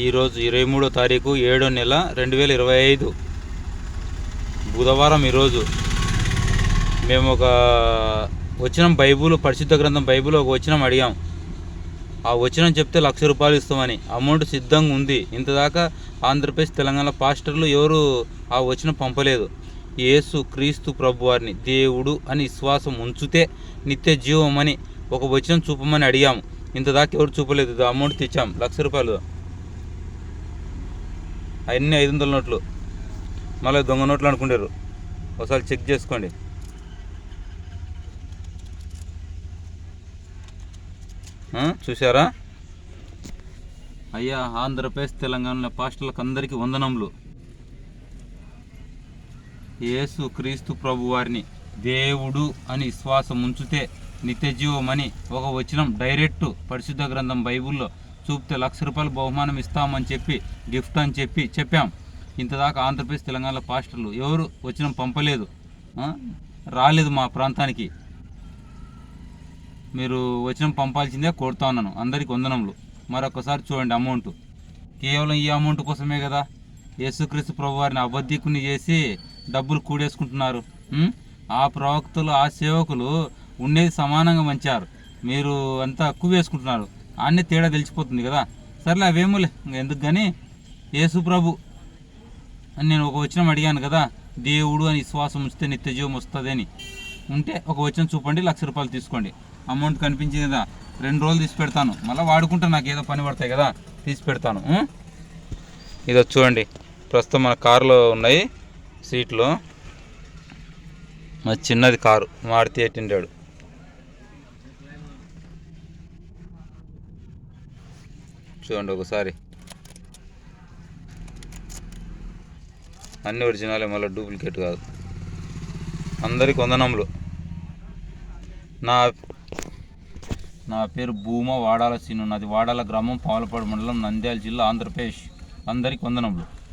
ఈరోజు ఇరవై మూడో తారీఖు ఏడో నెల రెండు వేల ఇరవై ఐదు. బుధవారం ఈరోజు మేము ఒక వచ్చిన బైబుల్ పరిశుద్ధ గ్రంథం బైబుల్ ఒక వచనం అడిగాం. ఆ వచనం చెప్తే లక్ష రూపాయలు ఇస్తామని. అమౌంట్ సిద్ధంగా ఉంది. ఇంతదాకా ఆంధ్రప్రదేశ్ తెలంగాణ పాస్టర్లు ఎవరు ఆ వచనం పంపలేదు. యేసు క్రీస్తు ప్రభు వారిని దేవుడు అని విశ్వాసం ఉంచితే నిత్య జీవం అని ఒక వచనం చూపమని అడిగాము ఇంతదాకా ఎవరు చూపలేదు. అమౌంట్ తెచ్చాం. లక్ష రూపాయలు అవన్నీ ఐదు వందల నోట్లు. మళ్ళీ దొంగ నోట్లు అనుకుంటారు. ఒకసారి చెక్ చేసుకోండి. చూసారా అయ్యా ఆంధ్రప్రదేశ్ తెలంగాణ పాస్టర్లకు అందరికీ వందనములు. యేసు క్రీస్తు ప్రభు వారిని దేవుడు అని విశ్వాసం ఉంచితే నిత్య అని ఒక వచనం డైరెక్ట్ పరిశుద్ధ గ్రంథం బైబిల్లో చూపితే లక్ష రూపాయలు బహుమానం ఇస్తామని చెప్పి గిఫ్ట్ అని చెప్పి చెప్పాం. ఇంతదాకా ఆంధ్రప్రదేశ్ తెలంగాణ పాస్టర్లు ఎవరు వచ్చిన పంపలేదు. రాలేదు మా ప్రాంతానికి. మీరు వచ్చిన పంపాల్సిందే కోరుతా ఉన్నాను. అందరికి వందనములు. మరొకసారి చూడండి అమౌంట్. కేవలం ఈ అమౌంట్ కోసమే కదా యేసుక్రీస్తు ప్రభు వారిని అబద్ధికుని చేసి డబ్బులు కూడేసుకుంటున్నారు. ఆ ప్రవక్తలు ఆ సేవకులు ఉండేది సమానంగా మంచారు మీరు అంతా ఎక్కువ వేసుకుంటున్నారు. ఆడనే తేడా తెలిసిపోతుంది కదా. సర్లే అవేములే. ఇంకా ఎందుకు కానీ యేసుప్రభు అని నేను ఒక వచనం అడిగాను కదా. దేవుడు అని విశ్వాసం ఉంచితే నిత్య జీవం వస్తుంది అని. ఉంటే ఒక వచనం చూపండి లక్ష రూపాయలు తీసుకోండి. అమౌంట్ కనిపించింది కదా. రెండు రోజులు తీసి పెడతాను. మళ్ళీ వాడుకుంటే నాకు ఏదో పని పడతాయి కదా. తీసి పెడతాను. ఇది చూడండి. ప్రస్తుతం మన కారులో ఉన్నాయి సీట్లు. మా చిన్నది కారు మారుతి ఎయిట్ హండ్రెడ్. చూడండి ఒకసారి. అన్ని ఒరిజినలే మళ్ళీ డూప్లికేట్ కాదు. అందరికి వందనములు. నా నా పేరు భూమ వాడాల సీను నాది వాడాల గ్రామం పాలపాడు మండలం నంద్యాల జిల్లా ఆంధ్రప్రదేశ్. అందరికి వందనములు.